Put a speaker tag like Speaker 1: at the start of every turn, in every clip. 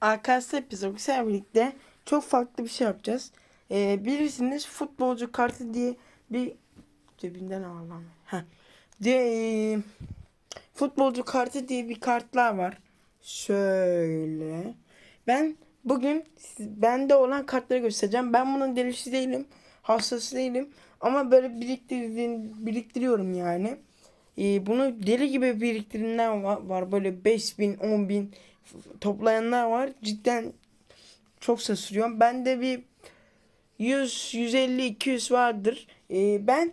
Speaker 1: Arkadaşlar biz Oksel birlikte çok farklı bir şey yapacağız. Ee, bilirsiniz futbolcu kartı diye bir cebinden ağlam. Ha. De, e, futbolcu kartı diye bir kartlar var. Şöyle. Ben bugün bende olan kartları göstereceğim. Ben bunun delisi değilim. Hastası değilim. Ama böyle biriktirdiğim, biriktiriyorum yani. Ee, bunu deli gibi biriktirenler var, var. Böyle 5000, 10 bin toplayanlar var. Cidden çok şaşırıyorum. Ben de bir 100, 150, 200 vardır. Ee, ben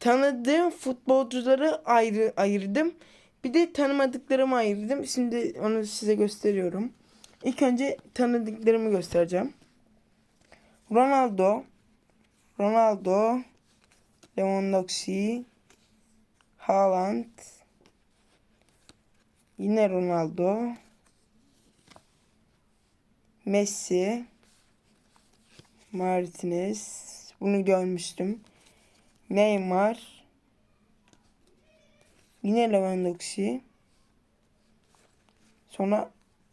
Speaker 1: tanıdığım futbolcuları ayrı ayırdım. Bir de tanımadıklarımı ayırdım. Şimdi onu size gösteriyorum. İlk önce tanıdıklarımı göstereceğim. Ronaldo, Ronaldo, Lewandowski, Haaland, yine Ronaldo, Messi, Martinez, bunu görmüştüm. Neymar, yine Lewandowski, sonra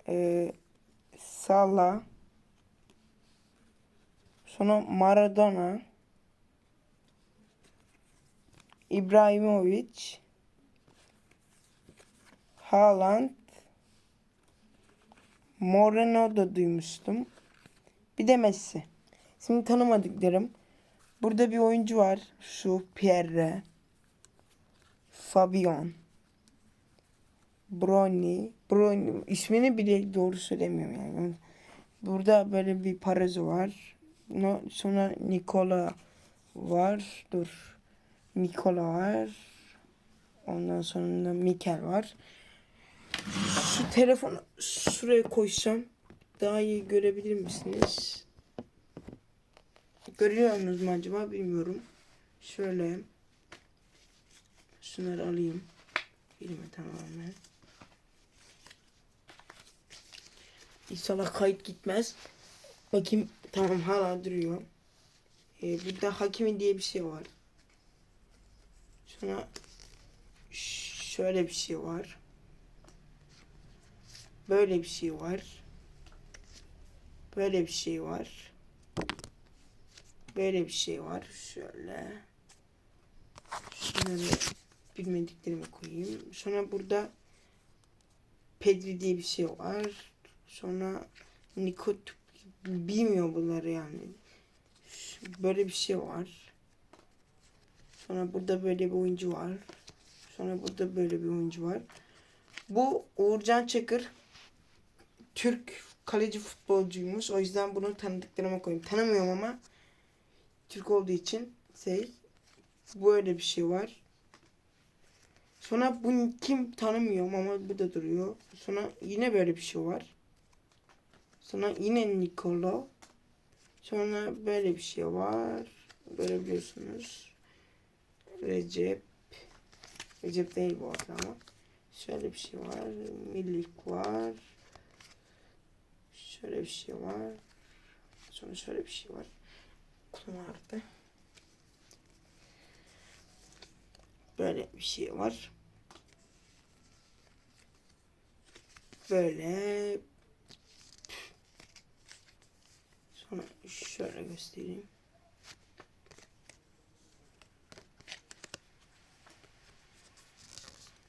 Speaker 1: e, Salah, sonra Maradona, İbrahimovic, Haaland, Moreno da duymuştum. Bir de Messi. Şimdi tanımadıklarım. Burada bir oyuncu var. Şu Pierre. Fabian. Brony. Brony. ismini bile doğru söylemiyorum yani. Burada böyle bir Parazo var. Sonra Nikola var. Dur. Nikola var. Ondan sonra Mikel var. Şu telefonu şuraya koysam daha iyi görebilir misiniz? Görüyor musunuz mu acaba bilmiyorum. Şöyle şunları alayım. Elime tamamen. İnşallah kayıt gitmez. Bakayım tamam hala duruyor. Ee, burada Hakimi diye bir şey var. Sonra şöyle bir şey var. Böyle bir şey var. Böyle bir şey var. Böyle bir şey var. Şöyle. Şunları bilmediklerimi koyayım. Sonra burada Pedri diye bir şey var. Sonra Nikot bilmiyor bunları yani. Böyle bir şey var. Sonra burada böyle bir oyuncu var. Sonra burada böyle bir oyuncu var. Bu Uğurcan Çakır Türk kaleci futbolcuymuş. O yüzden bunu tanıdıklarıma koyayım. Tanımıyorum ama Türk olduğu için şey böyle bir şey var. Sonra bunu kim tanımıyorum ama bu da duruyor. Sonra yine böyle bir şey var. Sonra yine Nikola. Sonra böyle bir şey var. Görebiliyorsunuz. Recep. Recep değil bu arada ama. Şöyle bir şey var. Milik var. Şöyle bir şey var. Sonra şöyle bir şey var. Kulum ağrıdı. Böyle bir şey var. Böyle. Sonra şöyle göstereyim.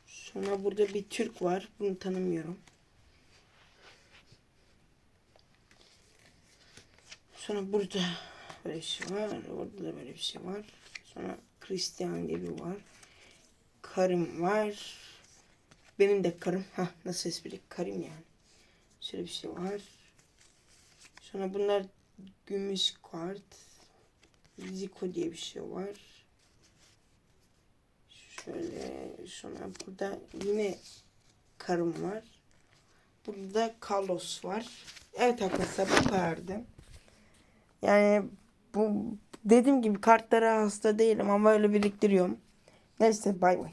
Speaker 1: Sonra burada bir Türk var. Bunu tanımıyorum. Sonra burada böyle bir şey var. Orada da böyle bir şey var. Sonra Christian diye bir var. Karım var. Benim de karım. Ha nasıl espri? Karım yani. Şöyle bir şey var. Sonra bunlar gümüş kart. Zico diye bir şey var. Şöyle sonra burada yine karım var. Burada Carlos var. Evet arkadaşlar bu kadardı. Yani bu dediğim gibi kartlara hasta değilim ama öyle biriktiriyorum. Neyse bay bay.